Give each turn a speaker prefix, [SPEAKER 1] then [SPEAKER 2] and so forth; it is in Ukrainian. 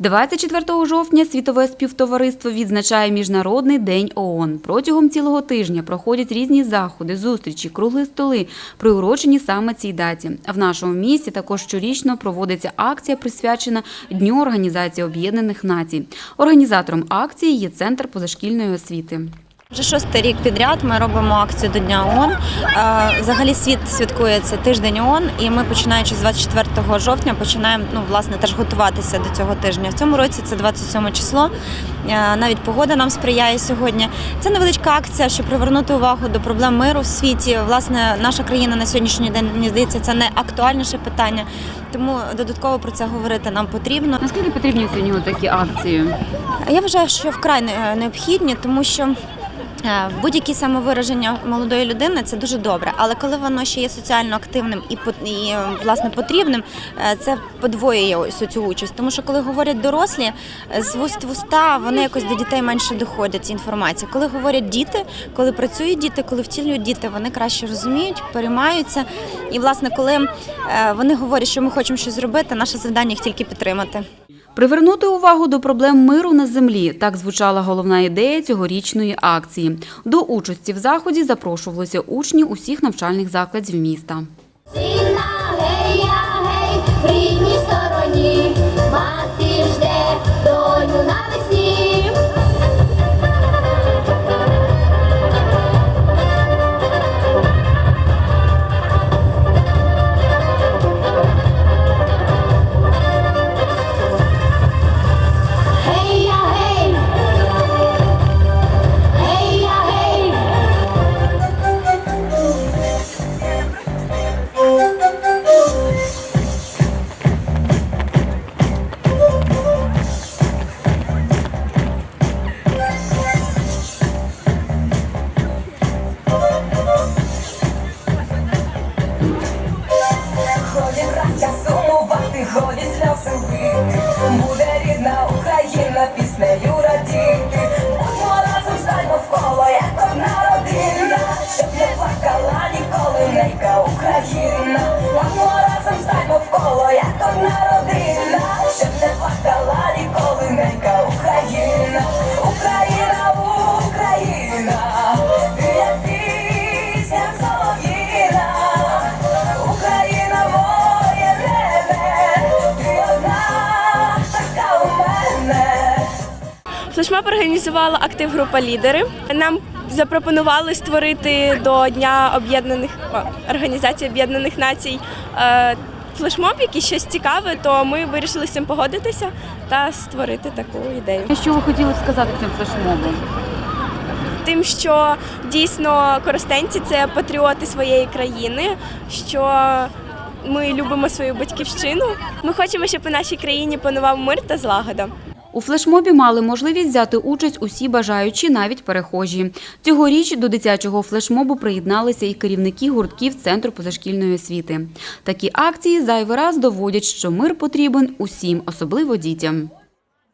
[SPEAKER 1] 24 жовтня світове співтовариство відзначає Міжнародний день ООН. Протягом цілого тижня проходять різні заходи, зустрічі, круглі столи, приурочені саме цій даті. В нашому місті також щорічно проводиться акція, присвячена Дню Організації Об'єднаних Націй. Організатором акції є Центр позашкільної освіти.
[SPEAKER 2] Вже шостий рік підряд ми робимо акцію до Дня ООН. Е, Взагалі світ святкує це тиждень ООН, і ми починаючи з 24 жовтня починаємо ну власне теж готуватися до цього тижня. В цьому році це 27 число. Е, Навіть погода нам сприяє сьогодні. Це невеличка акція, щоб привернути увагу до проблем миру в світі. Власне, наша країна на сьогоднішній день мені здається, це найактуальніше питання. Тому додатково про це говорити нам потрібно.
[SPEAKER 1] Наскільки потрібні сьогодні такі акції?
[SPEAKER 2] Я вважаю, що вкрай необхідні, тому що. Е, Будь-які самовираження молодої людини це дуже добре, але коли воно ще є соціально активним і і е, власне потрібним, е, це подвоює ось цю участь. Тому що коли говорять дорослі, з вуст в уста вони якось до дітей менше доходять ці інформації. Коли говорять діти, коли працюють діти, коли втілюють діти, вони краще розуміють, переймаються. І власне, коли вони говорять, що ми хочемо щось зробити, наше завдання їх тільки підтримати.
[SPEAKER 1] Привернути увагу до проблем миру на землі так звучала головна ідея цьогорічної акції. До участі в заході запрошувалися учні усіх навчальних закладів міста.
[SPEAKER 3] Годі сльози лити Буде рідна Україна піснею радіти. Будьмо разом стаймо вколо, як одна родина. Щоб не плакала ніколи ненька Україна. Будьмо разом стаймо вколо, як одна родина. Щоб не плакала ніколи Україна Україна,
[SPEAKER 4] Флешмоб організувала актив група лідери. Нам запропонували створити до Дня об'єднаних організації Об'єднаних Націй е, флешмоб, який щось цікаве, то ми вирішили з цим погодитися та створити таку ідею.
[SPEAKER 1] Що ви хотіли б сказати цим флешмобом?
[SPEAKER 4] Тим, що дійсно користенці це патріоти своєї країни, що ми любимо свою батьківщину. Ми хочемо, щоб у нашій країні панував мир та злагода.
[SPEAKER 1] У флешмобі мали можливість взяти участь усі бажаючі, навіть перехожі. Цьогоріч до дитячого флешмобу приєдналися і керівники гуртків Центру позашкільної освіти. Такі акції зайвий раз доводять, що мир потрібен усім, особливо дітям.